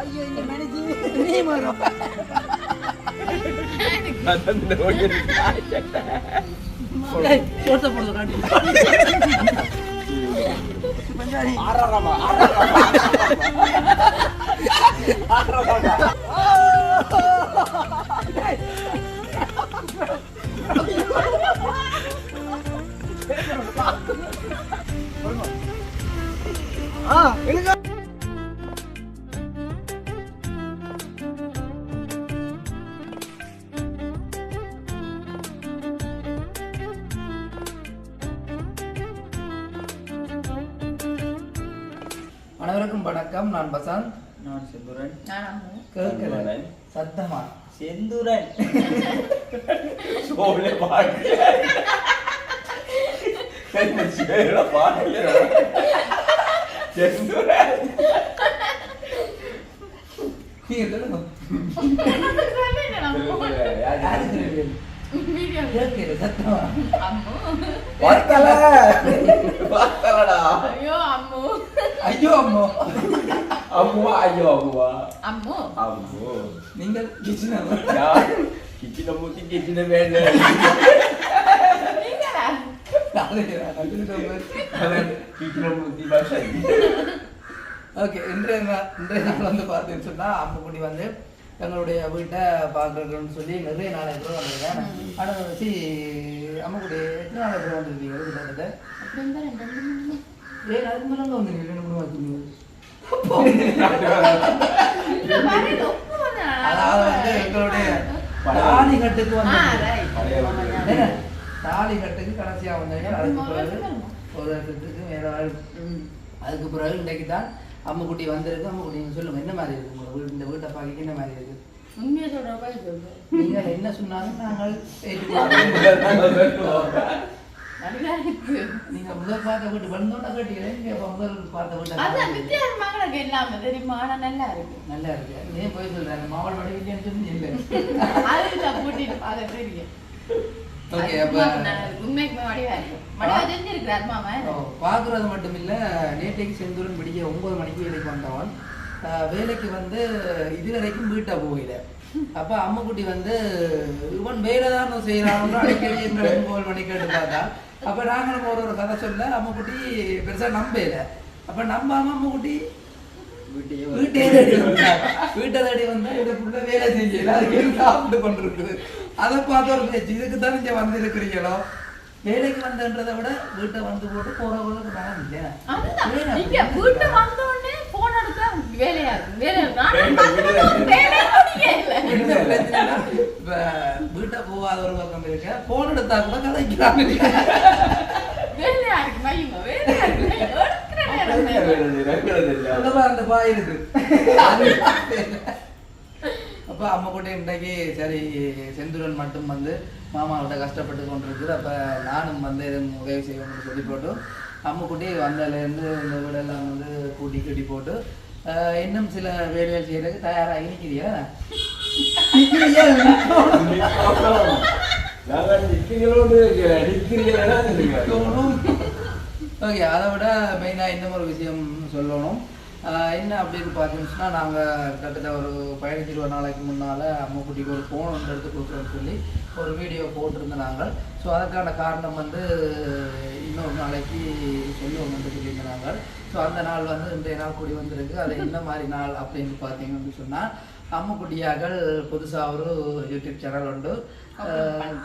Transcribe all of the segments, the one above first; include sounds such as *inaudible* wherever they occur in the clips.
ஐயோ இந்த மேனேஜ் எழுங்க அனைவருக்கும் வணக்கம். நான் பசந்த் நான் செந்துரன். கேட்கல சத்தமா? செந்துரன். சோழ பாட்டு *laughs* பாட்டு ஐயோ அம்மோ அம்முவா ஐயோ அம்முவா அம்மு அம்மு நீங்கள் கிச்சனா யார் கிச்சின மூத்தி கிச்சின வேலை நீங்களா கிச்சின மூத்தி பாஷா ஓகே இன்றைய இன்றைய நாள் வந்து பார்த்தீங்கன்னு சொன்னா அம்முக்குடி வந்து எங்களுடைய வீட்டை பார்க்கறதுன்னு சொல்லி நிறைய நாள் அப்புறம் வந்திருக்கேன் ஆனால் வச்சு அம்முக்குடி எத்தனை நாள் அப்புறம் வந்திருக்கீங்க? கிட்டத்தட்ட ஏன் அதுக்கு மேலே வந்து ரெண்டு மூணு வந்தா. அதாவது வந்து எங்களுடைய தாலி கட்டுக்கு வந்து? தாலி கட்டுக்கு கடைசியா வந்தாங்க அதுக்கு பிறகு ஒரு வருஷத்துக்கு. அதுக்கு பிறகு இன்னைக்கு தான் அம்முக்குட்டி வந்திருக்கு அம்முக்குட்டி நீங்க சொல்லுங்க என்ன மாதிரி இருக்கு உங்க வீடு இந்த வீட்டை பார்க்க என்ன மாதிரி இருக்கு உண்மையை சொல்றப்ப சொல்லு. நீங்க என்ன சொன்னாலும் நாங்கள். நீங்க முதல் பார்த்த வீட்டு வந்தோட கேட்டீங்களே நீங்க முதல் பார்த்த வீட்டை அதான் காட்டுங்க. வித்தியாசமாக எனக்கு எல்லாமே தெரியுமா ஆனா நல்லா இருக்கு நல்லா இருக்கு நீ போய் சொல்றாங்க மாவட்ட வடிவில்லைன்னு சொல்லி இல்லை கூட்டிட்டு பார்க்க தெரியும் ஓகே அப்ப உண்மைக்கு தெரிஞ்சிருக்கிறார் மாமா. பார்க்கறது மட்டும் இல்ல நேற்றைக்கு செந்தூரன் விடிய ஒன்பது மணிக்கு வேலைக்கு வந்தவன் வேலைக்கு வந்து இதுவரைக்கும் வீட்டை போகல. அப்ப அம்முக்குட்டி வந்து இவன் வேலை தான் செய்யறான் அடிக்கடி என்ற *laughs* ஒன்பது மணிக்கு கேட்டு பார்த்தா. அப்ப நாங்களும் ஒரு ஒரு கதை சொல்ல அம்முக்குட்டி பெருசா நம்பல. அப்ப நம்பாம அம்முக்குட்டி வீட்டே தேடி வந்தாங்க. வீட்டை தேடி வந்து இதுக்குள்ள வேலை செய்யல அதுக்கு சாப்பிட்டு கொண்டிருக்குது? அதை பார்த்து ஒரு பேச்சு. இதுக்கு தான் இங்க வந்து இருக்கிறீங்களோ? வேலைக்கு வந்தன்றதை விட வீட்டை வந்து போட்டு போறவங்களுக்கு பணம் இல்லையா அதுதான். நீங்க வீட்டு வந்த உடனே போன் எடுத்தா வேலையா வீட்டை போகாத ஒரு பக்கம் இருக்க. போன் எடுத்தா கூட கதைக்கிறாங்க. வேலையா இருக்கு மையுங்க வேலையா இருக்கு அந்த இருக்கு. அப்ப அம்மா கூட இன்றைக்கு சரி செந்துரன் மட்டும் வந்து மாமாவிட்ட கஷ்டப்பட்டு கொண்டிருக்குது. அப்ப நானும் வந்து எதுவும் உதவி செய்யணும்னு சொல்லி போட்டு அம்முக்குட்டி வந்ததுலேருந்து இந்த வீடெல்லாம் வந்து கூட்டி கட்டி போட்டு இன்னும் சில வேலைகள் செய்யறதுக்கு தயாராகி நிற்கிறியா ஓகே அதை விட மெயினாக இன்னும் ஒரு விஷயம் சொல்லணும். என்ன அப்படின்னு பார்த்தீங்கன்னா நாங்கள் கிட்டத்தட்ட ஒரு பதினஞ்சு இருபது நாளைக்கு முன்னால் அம்மாக்குட்டிக்கு ஒரு ஃபோன் ஒன்று எடுத்து கொடுக்குறோன்னு சொல்லி ஒரு வீடியோ போட்டிருந்தோம் நாங்கள் ஸோ அதுக்கான காரணம் வந்து இன்னொரு நாளைக்கு சொல்லுவோம்னு சொல்லியிருந்தாங்க ஸோ அந்த நாள் வந்து இன்றைய நாள் கூடி வந்திருக்கு. அது என்ன மாதிரி நாள் அப்படின்னு பார்த்தீங்கன்னு சொன்னால் அம்மக்குட்டியாக புதுசாக ஒரு யூடியூப் சேனல் உண்டு.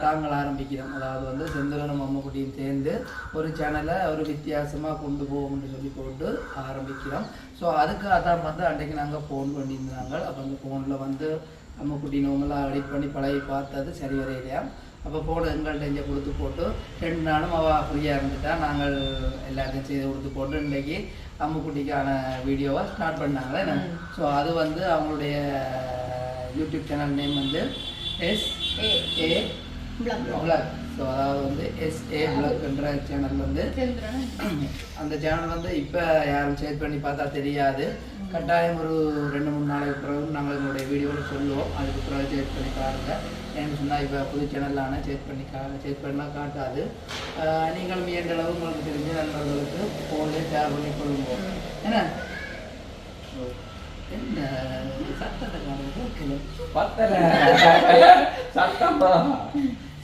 தாங்கள் ஆரம்பிக்கிறோம். அதாவது வந்து செந்தூரனும் அம்முக்குட்டியும் சேர்ந்து ஒரு சேனலை ஒரு வித்தியாசமாக கொண்டு போவோம்னு சொல்லி போட்டு ஆரம்பிக்கிறோம். ஸோ அதுக்காக தான் வந்து அன்றைக்கு நாங்கள் ஃபோன் பண்ணியிருந்தாங்க. அப்போ அந்த ஃபோனில் வந்து அம்முக்குட்டி நோமலாக எடிட் பண்ணி பழகி பார்த்தது சரி வரையிலையா அப்போ ஃபோனை எங்கள்கிட்ட இங்கே கொடுத்து போட்டு ரெண்டு நாளும் அவள் ஃப்ரீயாக இருந்துட்டா. நாங்கள் எல்லாத்தையும் செய்து கொடுத்து போட்டு இன்றைக்கி அம்முக்குட்டிக்கான வீடியோவை ஸ்டார்ட் பண்ணாங்களே ஸோ அது வந்து அவங்களுடைய யூடியூப் சேனல் நேம் வந்து எஸ் ஏ. பிளாக் ஸோ அதாவது வந்து எஸ் ஏ பிளாக் என்ற சேனல் வந்து. அந்த சேனல் வந்து இப்போ யாரும் சேட் பண்ணி பார்த்தா தெரியாது. கட்டாயம் ஒரு ரெண்டு மூணு நாளைக்கு பிறகு நாங்கள் எங்களுடைய வீடியோவில் சொல்லுவோம். அதுக்கு பிறகு சேட் பண்ணி பாருங்கள் ஏன்னு சொன்னால் இப்போ புது சேனலான சேட் பண்ணி கா சேட் பண்ணால் காட்டாது. நீங்கள் இயன்ற அளவு உங்களுக்கு தெரிஞ்ச நண்பர்களுக்கு ஃபோன்லேயே ஷேர் பண்ணி கொள்ளுங்க. ஏன்னா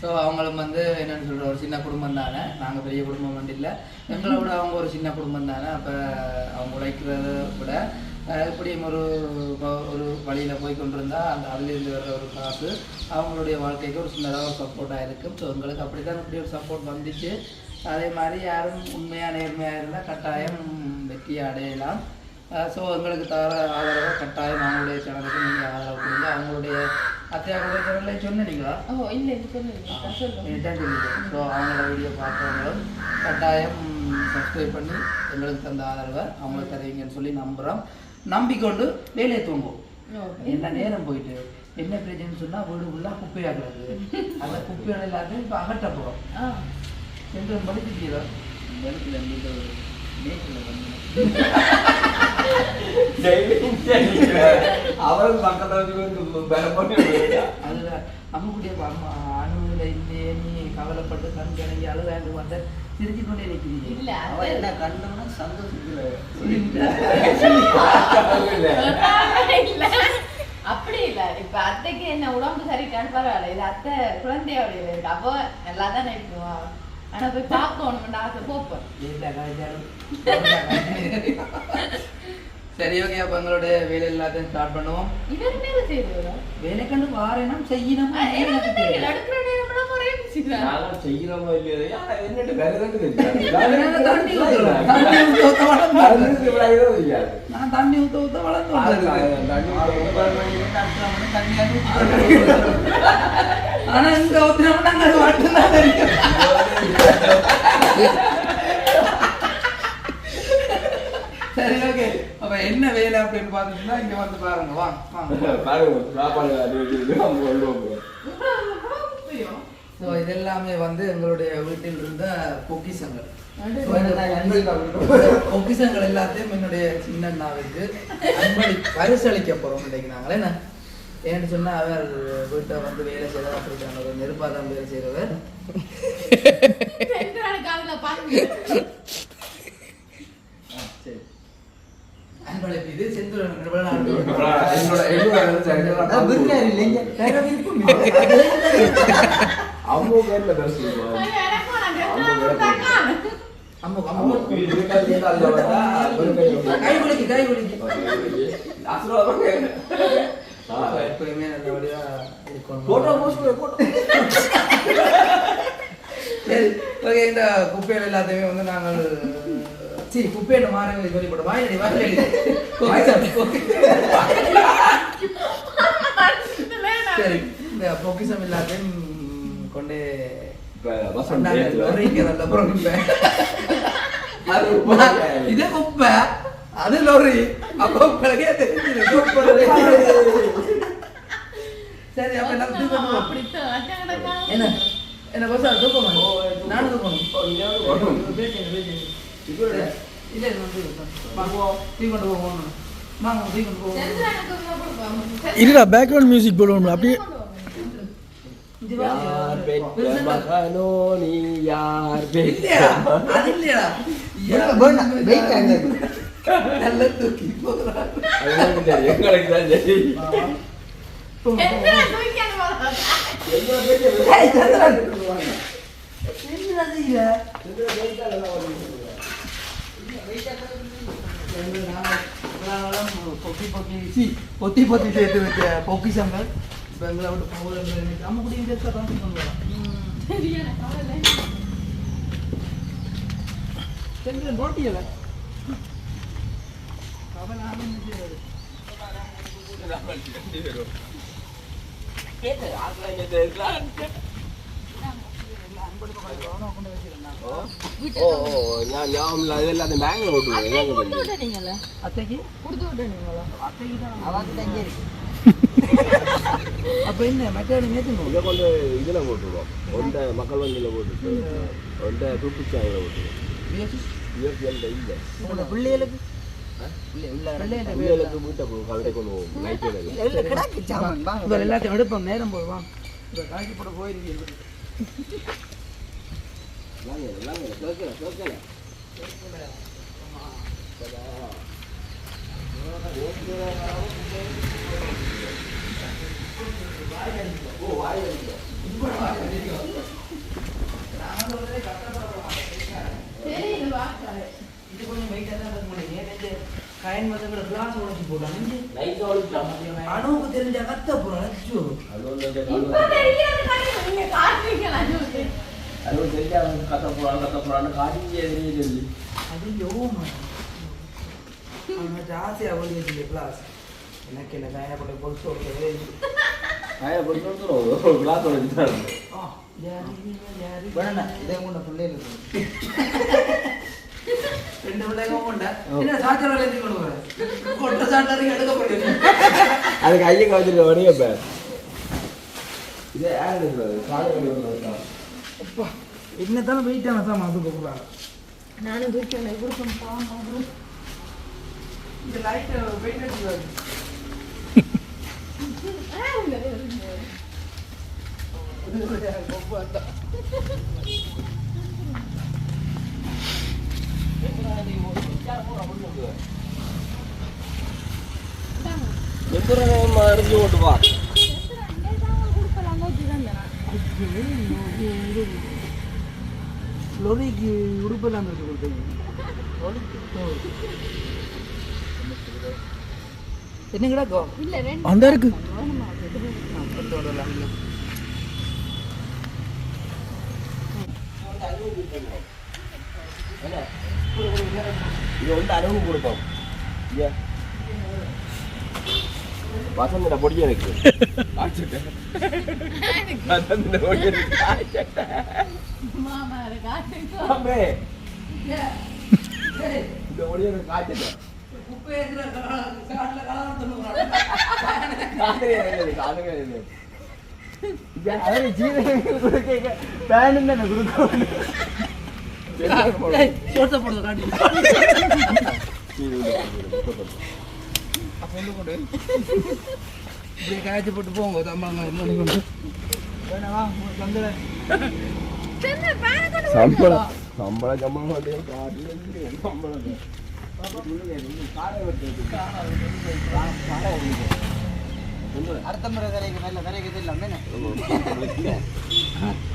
ஸோ அவங்களும் வந்து என்னன்னு சொல்ற ஒரு சின்ன குடும்பம் தானே. நாங்கள் பெரிய குடும்பம் வந்து இல்லை. எங்களை விட அவங்க ஒரு சின்ன குடும்பம் தானே. அப்போ அவங்க உழைக்கிறத விட எப்படியும் ஒரு ஒரு வழியில் போய் கொண்டிருந்தா அந்த அதுலேருந்து வர்ற ஒரு காசு அவங்களுடைய வாழ்க்கைக்கு ஒரு சின்னதாக ஒரு சப்போர்ட்டாக இருக்கும். ஸோ எங்களுக்கு அப்படி தான் இப்படி ஒரு சப்போர்ட் வந்துச்சு. அதே மாதிரி யாரும் உண்மையாக நேர்மையாக இருந்தால் கட்டாயம் வெற்றி அடையலாம். ஸோ எங்களுக்கு தர ஆதரவை கட்டாயம் அவங்களுடைய சேனலுக்கு நீங்கள் ஆதரவு கொடுங்க. அவங்களுடைய அத்தியாவுடைய சேனலில் சொன்னீங்களா? ஓ இல்ல இது சொல்லுங்க ஸோ அவங்களோட வீடியோ பார்க்குறவங்களும் கட்டாயம் சப்ஸ்கிரைப் பண்ணி எங்களுக்கு தந்த ஆதரவை அவங்களுக்கு தருவீங்கன்னு சொல்லி நம்புகிறோம் நம்பிக்கொண்டு வேலையை தூங்கும் ஓகே. என்ன நேரம் போயிட்டு? என்ன பிரச்சனைன்னு சொன்னால் வீடு ஃபுல்லாக குப்பையாகிறது அந்த குப்பைகள் எல்லாத்தையும் இப்போ அகற்ற போகிறோம் ஆ சென்று மீது நேற்றில் வந்து. *laughs* அவரும் பக்கத்துல அம்மா அணுவில் இல்லையே நீ கவலைப்பட்டு கண் கணங்கி அழுகாண்டு வந்த சிரிச்சு கொண்டே நிற்கிறீங்க. இல்ல, அவ என்ன கண்டோம்னா சந்தோஷத்துல இல்ல. அப்படி இல்ல. இப்ப அத்தைக்கு என்ன உடம்பு சரிக்கான்னு பரவாயில்ல. இது அத்தை குழந்தையோட இருக்கு. அப்போ நல்லா தானே இருக்கும் ஆனா போய் பார்க்கணும் ஆசை போப்பேன் சரி ஓகே அப்போ எங்களுடைய வேலை எல்லாத்தையும் ஸ்டார்ட் பண்ணுவோம் இவர் என்ன செய்வது வேலை கண்டு வாரேனும் செய்யணும் எனக்கு ஒரே செய்யறோமோ இல்லையோ ஆனா என்னட்டு வேற எதுவும் நான் தண்ணி ஊத்துறேன். தண்ணி ஊத்த ஊத்த வளர்ந்து வருது. நான் தண்ணி ஊத்த ஊத்த வளர்ந்து வருது. ஆனா இங்க ஊத்துனோம்னா அங்க அது மட்டும்தான் தெரியும். *laughs* சரி ஓகே அப்ப என்ன வேலை அப்படின்னு பாத்தீங்கன்னா இங்க வந்து பாருங்க *laughs* வாங்க வாங்க. பாருங்க இதெல்லாமே வந்து எங்களுடைய வீட்டில் இருந்த இந்த பொக்கிஷங்கள் எல்லாத்தையும் என்னுடைய சின்னண்ணாவுக்கு அன்பளி பரிசளிக்க போறோம் இன்னைக்கு நாங்களே. என்ன? ஏன்னு சொன்னா அவர் வீட்டை வந்து வேலை செய்யறவர் அப்படிக்கான ஒரு நெருப்பாதான் வேலை செய்யறவர் *laughs* காதுல பாருங்க சரி அன்பளிப்பு இது செந்தூரன் நிறுவனம் என்னோட என்னோட அவங்க பேர்ல பேசுவோம் அம்மா அம்மா கை குளிக்கு கை குளிக்கு எப்பயுமே நல்லபடியா போட்டோ போஸ்ட் இந்த குப்பைகள் எல்லாத்தையுமே வந்து நாங்கள் சரி குப்பையில மாறி சொல்லி வாயிலடி வாயிலடி. சரி இந்த பொக்கிஷம் எல்லாத்தையும் கொண்டு குப்பை. இதே குப்பை. அது லொரி. அப்போ உங்களுக்கே தெரிஞ்சிருக்கு சரி அப்ப. என்ன? என்ன பஸ் தூக்கமா நானும் தூக்கணும் பேசுங்க இல்ல வந்து கொண்டு வாங்க கொண்டு போவோம் இல்லடா பேக்ரவுண்ட் மியூசிக் போடுவோம் அப்படியே. யார் பெற்ற மகனோ நீ யார் இல்லையா அது இல்லையா நல்ல தூக்கி போகிறான் எங்களுக்கு தெரியும் எங்களுக்கு தான் தெரியும் ஏய், சந்திரன். என்னடா செய்யற? எங்க நாங்க- நாங்கெல்லாம் பொக்கி பொக்கி சீ, பொத்தி பொத்தி சேர்த்து வச்ச பொக்கிஷங்கள் இப்ப எங்களை விட்டு போகுது நம்ம கூட இந்த தான் கொண்டு வரோம் அவன் நானும் என்ன செய்யறது? ஓ நான் ஞாபகம் இல்லை அதெல்லாம் அந்த பேங்க்ல ஓட்டுவேன் அத்தைக்கு அத்தைக்கு தான் அப்ப என்ன மற்ற இதை கொண்டு இதில் போட்டுருவோம் ஒன்றை மக்கள் வங்கியில் போட்டுட்டு ஒன்றை துப்புச்சாயில் போட்டுருவோம் இயற்கையில் இல்லை பிள்ளைகளுக்கு பிள்ளைகளுக்கு வீட்டை கவிதை கொண்டு போவோம் நைட்டு எல்லாத்தையும் எடுப்போம் நேரம் போடுவான் காய்ச்சி போட போயிருக்கீங்க காயின் வந்து கூட கிளாஸ் உடச்சி போட்டாங்க லைட் ஒழிச்சாங்க அணுவுக்கு தெரிஞ்ச கத்த போகிறோம் அச்சோ அது வந்து இப்ப தெரியாது நீங்க காட்டுறீங்களா ஜூஸ் அது வந்து தெரிஞ்சா அவங்க கத்த போறாங்க கத்த போறான்னு காட்டியே தெரியுது அது யோமா அவன் ஆசையாக ஓடி வச்சுட்டு கிளாஸ் எனக்கு என்ன காயினை போட்டு பொறுத்து கொடுக்கவே ஆயா பொறுத்து ஒரு கிளாஸ் வேணா இதே கொண்ட பிள்ளைகள் ரெண்டு பிள்ளைங்க கொண்ட என்ன சாச்சர் வேலை கொண்டு போகிறேன் சாட்டாருக்கு எடுக்க போகிறேன் அதுக்கு ஐயங்க வச்சிருக்க வடிவ பேர் இதே யார் எடுக்கிறது காலை அப்பா என்னத்தாலும் வெயிட்டான சாமான் அது கொடுக்குறாங்க நானும் தூக்கி உனக்கு கொடுக்கணும் பாவம் இந்த லைட்டை வெயிட் எடுத்துக்காது எந்திரம் அடிஞ்சு ஓட்டு வா லொரிக்கு உடுப்பெல்லாம் இருக்கு கொடுத்தீங்க. என்ன கிடக்கும் அந்த இருக்கு. இது வந்து அளவு கொடுப்போம் ஐயா வசந்திர பொடி மாமா காட்டுங்க அம்மே, இந்த காய்ச்சல கொடுக்கணும் ஏய், சோத்தை போடுறது காட்டி வந்து கொண்டு இப்படியே காய்ச்சி போட்டு போங்க தம்பாங்க என்ன கொண்டு வேணவா உங்களுக்கு வந்துடுறேன் சம்பளம். சம்பளம் சம்பளம் சம்பளம் அடுத்த முறை கரைக்கு நல்ல கரைக்கு இல்லாம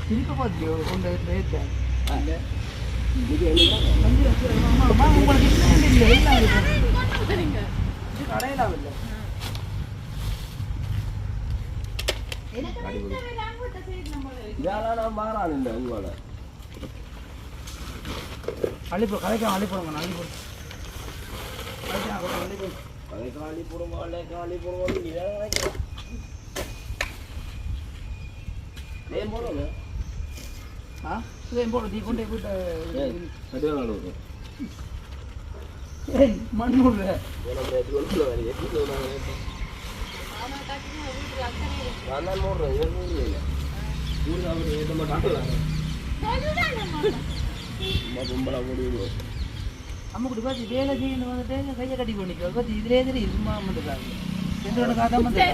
திருப்ப பார்த்து கொண்டு உங்களுக்கு இல்லை இல்லை இல்லை அள்ளிப்போ கடைக்கு அள்ளிப்போடுங்க அள்ளிப்போடு. அள்ளிப்போ அதை காலி போடுங்க அதை காலி போடுங்க நீ வேற நினைக்கிறேன் ஏன் போடுங்க ஆ? கொண்டே போயிட்டு கட்டிதான் நடுவு நான் இல்லை கும்பலாக பார்த்து வேலை செய்யணும் வந்துட்டு கையை கட்டி பண்ணிக்கோ பார்த்து இதுலேயே தெரியும் சும்மா வந்துருக்காங்க ரெண்டு காதா வந்து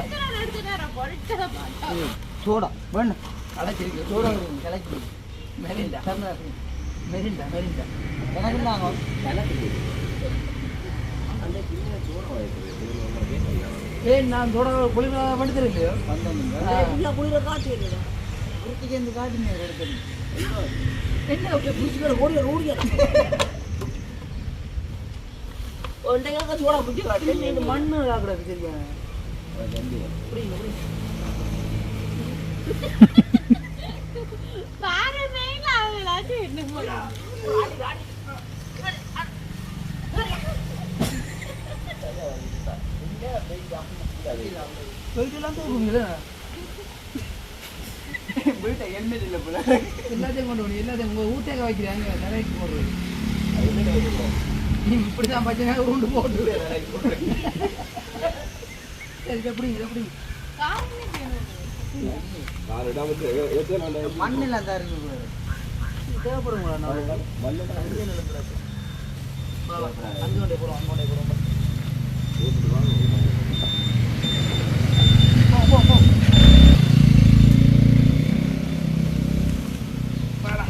சோடா வேணும் கலைச்சிருக்கு சோடா கலைச்சி மெரிண்டா மெரிண்டா மெரிண்டா. எனக்கு நாங்கள் அந்த ஏய் நான் சோடா குளிர படுத்துரு இல்லையோ வந்தோம் குளிர காய்ச்சி குருத்திக்கு இந்த காய்ச்சி நீர் எடுக்கணும் என்ன புடிச்சு ஒன்றையாக சோடா பிடிச்சி காட்டு மண்ணு ஆகுறது சரியா புரியுங்க புரியுங்க போயிட்டுலாம் தூக்குங்களே போயிட்டா எண்ணெய் இல்லை போல எல்லாத்தையும் கொண்டு வரணும் எல்லாத்தையும் உங்கள் ஊட்டேக்க வைக்கிறாங்க நிறைய போடுறது நீ இப்படி தான் பச்சை உருண்டு போட்டு சரி எப்படி எப்படி காரிடாம மண்ணில் தான் இருக்கு தேவைப்படுங்களா மண்ணு அஞ்சு போகிறோம் அஞ்சு போகிறோம் போ போ போ வாடா.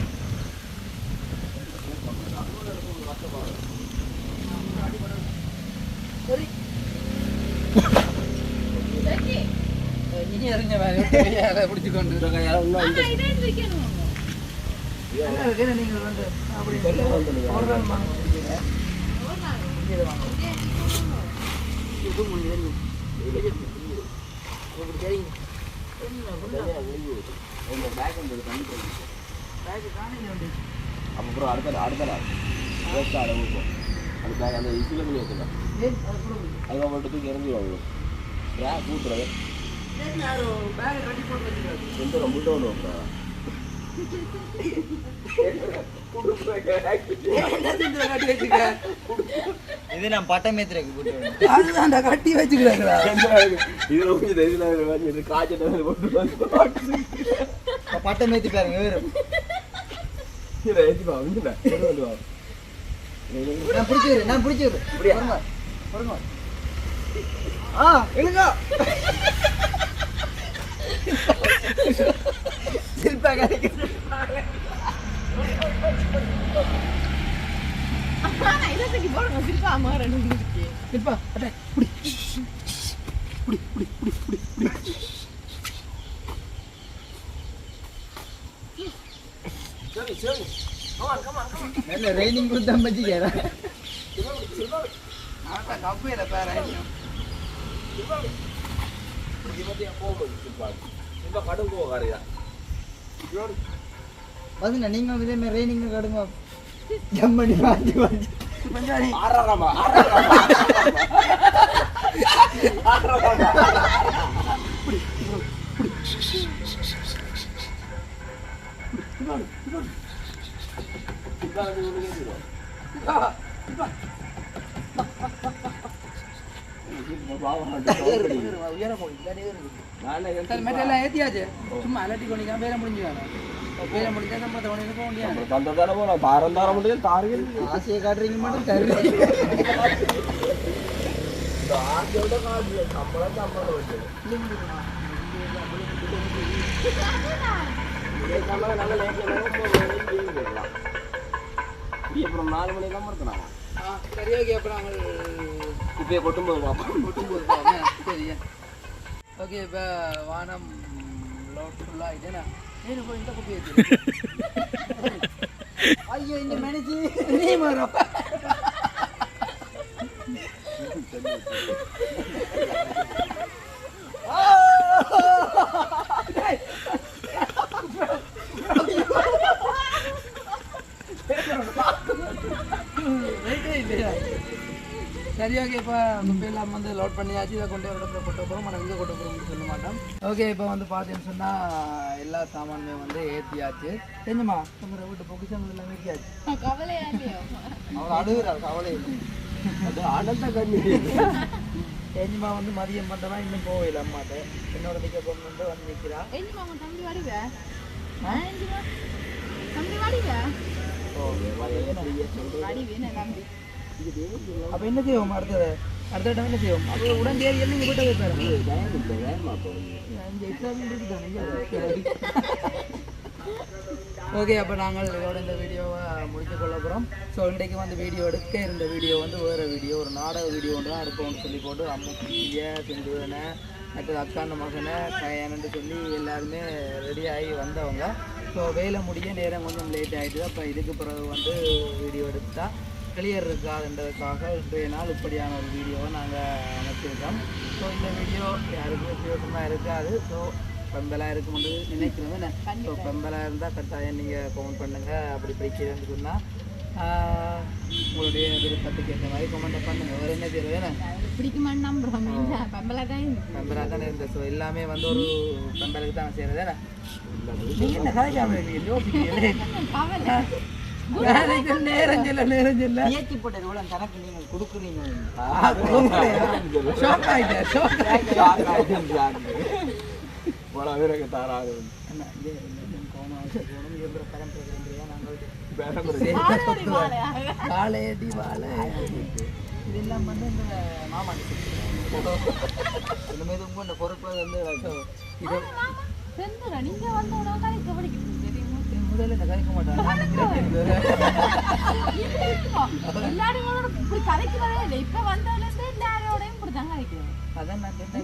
சரி சரி. நீ எறிஞ்ச வேலை அதை பிடிச்சிக்கொண்டு இந்த கையால இன்னும் இந்த ஆனா, இதை வைக்கணும். என்ன இருக்குன்னு நீங்கள் வந்து அப்படி சொல்ல வந்துடுங்க. ஒரு நாள் வாங்க முடியல. இங்கே வாங்க. இது முடிஞ்சு இப்படி தெரியும் என்ன தனியா விழுந்து விடும். உங்க பேக் வந்து தண்ணி போகுது. பேக்கு காணையில் வந்து அப்ப அப்புறம் அடுத்த அடுத்த ஆட ஊற்றும் அந்த பேக் அந்த இசில பண்ணி வைக்கலாம் ஏன் அது கூட அதுக்கு மட்டும் தூக்கி இறங்கி வாங்க ஏன் கூட்டுறது ரொம்ப வைக்கிறா என்னத்துக்கு கட்டி வச்சுக்க இது நான் பட்டமேத்திரைக்கு போட்டு வரேன். அதுதான்டா கட்டி வச்சுக்கிறாங்களா வந்து காய்ச்சல் போட்டு இப்ப பட்டமேத்தி பாருங்க வேறு. இதை ஏற்றிப்பா வந்து வந்து வா. நான் பிடிச்சிக்கிறேன் நான் வருங்க ஆ எழுங்க சில்பா கிடைக்குது ஆனா, இதை தூக்கி போடுங்க, சிரிப்பா அம்மா ரெண்டு இருக்கு. நல்ல கொடுத்தா பேர வந்து நீங்க இதே மாதிரி ரெய்னிங் கடுங்க. ஜம் பண்ணி பஞ்சாரி மெட்டெல்லாம் ஏத்தியாச்சு. சும்மா அலட்டி கொண்டிக்காம வேலை முடிஞ்சு வேலை முடிஞ்சா நம்ம தவணைக்கு போக முடியாது தந்ததான போல தாரம் தார முடியும் தாரிகள் ஆசையை காட்டுறீங்க மட்டும் தருறீங்க இந்த ஆசையோட காட்டு சம்பளம் சம்பளம் வச்சு அப்புறம் நாலு மணிக்கு தான் ஆ சரி ஓகே. அப்புறம் குப்பையை கொட்டும் போது பார்ப்போம் கொட்டும்போது போவோம். சரி ஓகே இப்போ வானம் லோட் ஃபுல்லாக ஆகிட்டேனா நீனு போய் இந்த குப்பையை ஐயோ இந்த மனுச்சு நீ மரம் சரி ஓகே இப்போ குப்பையெல்லாம் வந்து லோட் பண்ணியாச்சு. இதை கொண்டு இடத்துல கொட்ட போகிறோம் ஆனால் இங்கே கொட்ட போகிறோம்னு சொல்ல மாட்டோம். ஓகே இப்போ வந்து பார்த்தீங்கன்னு சொன்னால் எல்லா சாமானுமே வந்து ஏற்றியாச்சு தெரிஞ்சுமா? உங்களோட வீட்டு பொக்கிஷங்கள் எல்லாம் ஏற்றியாச்சு? அவள் அழுகுறாள் கவலை அது ஆனந்த கண்ணி. தெரிஞ்சுமா வந்து மதியம் பண்ணுறதா இன்னும் போகல அம்மாட்ட. என்னோட நிற்க கொண்டு வந்து வந்து நிற்கிறா ஏஞ்சிமா, உன் தம்பி வாடிவ? தம்பி வாடிவ? வாடிவே, நான் தம்பி. அப்போ என்ன செய்வோம் அடுத்தது அடுத்த டைம் என்ன செய்வோம் அப்போ உடனே எல்லாம் இங்கே வைப்பாரு இங்கே எக்ஸாம் ஓகே அப்போ நாங்கள் இதோட இந்த வீடியோவை முடித்து கொள்ள போகிறோம் ஸோ இன்றைக்கு வந்து வீடியோ எடுக்க இருந்த வீடியோ வந்து வேறு வீடியோ ஒரு நாடக வீடியோ ஒன்று தான் எடுப்போம்னு சொல்லி போட்டு அம்மு குட்டியை சிந்துவனை மற்றது அக்காண்ட மகனை கயனன்னு சொல்லி எல்லாருமே ரெடி ஆகி வந்தவங்க ஸோ வேலை முடிய நேரம் கொஞ்சம் லேட் ஆகிட்டு அப்போ இதுக்கு பிறகு வந்து வீடியோ எடுத்தால் கிளியர் இருக்காதுன்றதுக்காக இன்றைய நாள் இப்படியான ஒரு வீடியோவை நாங்கள் அமைச்சிருக்கோம் ஸோ இந்த வீடியோ யாருக்கும் உபயோகமாக இருக்காது. ஸோ பெம்பலாக இருக்கும்னு நினைக்கிறோம். ஸோ பெம்பலாக இருந்தால் கட்டாயம் நீங்கள் கமெண்ட் பண்ணுங்கள் அப்படி பிடிக்கிறேன்னு சொன்னால் உங்களுடைய விருப்பத்துக்கு ஏற்ற மாதிரி கமெண்ட் பண்ணுங்கள் வேறு என்ன அவளுக்கு பிடிக்குமான்னு நம்புறோம். பொம்பளை தான். பெம்பலாக தானே இருந்தேன் ஸோ எல்லாமே வந்து ஒரு பெம்பலுக்கு தான் செய்கிறது என்ன? நேரம் சொல்ல நேரம் சொல்ல முயற்சி போட்ட எவ்வளோ கணக்கு நீங்கள் கொடுக்குறீங்க? ஷாக் ஆகிட்டேன் ஷாக் தாராது. இயந்திரையா நாங்கள். ஆளோடி வாழையா? காளையடி வாழை இதெல்லாம் வந்து இந்த மாமா இந்த மாதிரி உங்க பொறுப்பில் வந்து இதை நீங்க வந்த உடனே தெரியுமா? முதல்ல இந்த கதைக்க மாட்டாங்க இவளோட இப்படி கதைக்கிறதே இல்லை. இப்ப வந்ததுல இருந்து எல்லாரோடையும் இப்படிதான் கதைக்கிறேன். அதான் நான் பிரச்சனை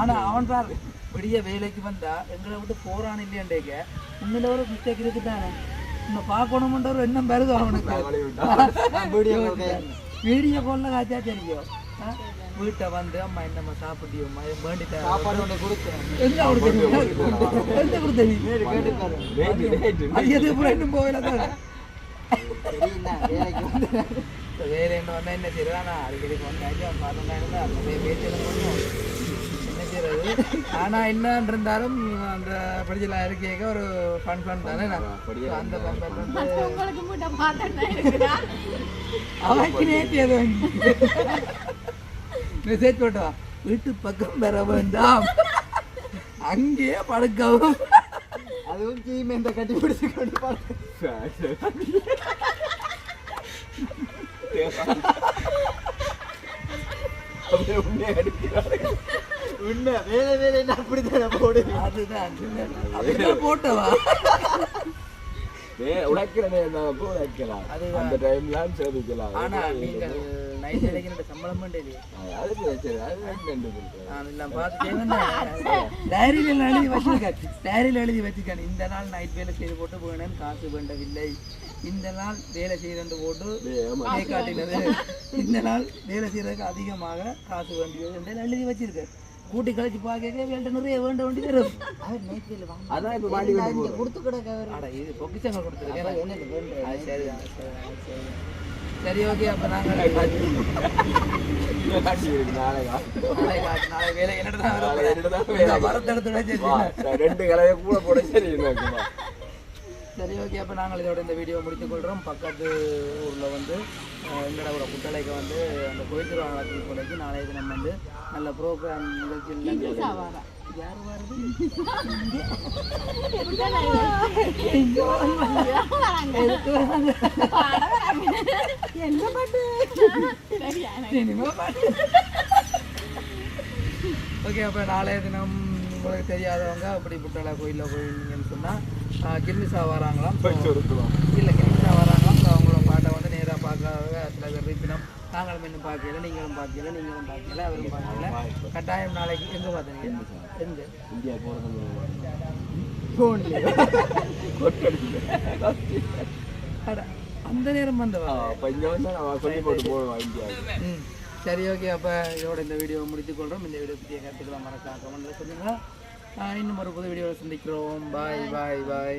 ஆனா அவன் பார் விடிய வேலைக்கு வந்தா எங்களை விட்டு போறான் இல்லையாண்டேக்க உண்மையில ஒரு மிஸ்டேக் இருக்குதானே? உன்னை பார்க்கணும்ன்ற ஒரு எண்ணம் பெருது அவனுக்கு? வீடியோ காலில் காய்ச்சா தெரியும்? வீட்டை வந்து அம்மா என்னம்மா சாப்பிட்டியோம்மா. வேண்டிட்டா சாப்பாடு ஒன்று கொடுத்தேன். எங்க அவனுக்கு எங்க கொடுத்தீங்க அது எது கூட இன்னும் போகல தான் வேற என்ன வந்தா என்ன செய்யறது ஆனா அடிக்கடி வந்தாச்சு அவன் பார்த்தா இருந்தா அப்படியே பேச்சு பண்ணுவோம் என்ன செய்யறது ஆனா என்னன்னு இருந்தாலும் அந்த படிச்சல இருக்கேக்க ஒரு ஃபன் ஃபன் தானே. நான் அந்த அவனுக்கு நேற்று அது மெசேஜ் போட்டா வீட்டு பக்கம் பெற வேண்டாம். அங்கேயே படுக்கவும். அதுவும் கீமே இந்த கட்டி பிடிச்சு கொண்டு உண்மை வேலை வேலை அப்படித்தானே போடுது அதுதான் அப்படிதான் போட்டவா? உடைக்கிறதே நான் போய் உடைக்கலாம் அதுதான். அந்த டைம்லாம் சேமிக்கலாம். ஆனா நீங்கள் நைட் வேலைக்கு சம்பளம் பண்றேன் நான் எல்லாம் பார்த்துட்டேன்னா டைரியில் எழுதி வச்சிருக்கேன் டைரியில் எழுதி வச்சிருக்கேன் இந்த நாள் நைட் வேலை செய்து போட்டு வேணும் காசு வேண்டவில்லை இந்த நாள் வேலை செய்து போட்டு காட்டினது இந்த நாள் வேலை செய்யறதுக்கு அதிகமாக காசு வேண்டியது எழுதி வச்சிருக்கேன் கூட்டி கழிச்சு பார்க்க வேண்ட நிறைய வேண்ட வேண்டி வரும் அதான் இப்ப கொடுத்து கிடக்க இது பொக்கிச்சங்க கொடுத்துருக்கேன் சரிதான் சரிதான். சரி ஓகே அப்போ நாங்கள் ரெண்டு கலையை கூட போட சரி சரி ஓகே அப்போ நாங்கள் இதோட இந்த வீடியோ முடித்துக் கொள்கிறோம் பக்கத்து ஊரில் வந்து எங்களோட ஒரு குட்டளைக்கு வந்து அந்த கோயில் திருவாங்கலத்துக்கு கொலைக்கு நாளைய தினம் வந்து நல்ல ப்ரோக்ராம் நிகழ்ச்சியில் யார் வருது? என்ன பாட்டு ஓகே அப்போ நாளைய தினம் உங்களுக்கு தெரியாதவங்க அப்படி புட்டளை கோயிலில் போயிருந்தீங்கன்னு சொன்னால் கிர்மிசா வராங்களாம். இல்லை கிர்மிசா வராங்களாம். அவங்களோட பாட்டை வந்து நேராக பார்க்காதவங்க சில பேர் இருப்பினும் நாங்களும் இன்னும் பார்க்கல நீங்களும் பார்க்கல நீங்களும் பார்க்கல அவரும் பார்க்கல. கட்டாயம் நாளைக்கு எங்கே பார்த்தீங்க எங்கே? இந்தியா *laughs* அட, அந்த நேரம் வந்தவா சொல்லி போட்டு போடுவோம் இந்தியா. ம். சரி ஓகே. அப்போ இதோட இந்த வீடியோ முடித்துக்கொள்கிறோம் இந்த வீடியோ பற்றிய கருத்துக்களை மறக்காம கமெண்ட்டில் சொல்லுங்கள் இன்னும் ஒரு புது வீடியோவில் சந்திக்கிறோம். பாய் பாய் பாய்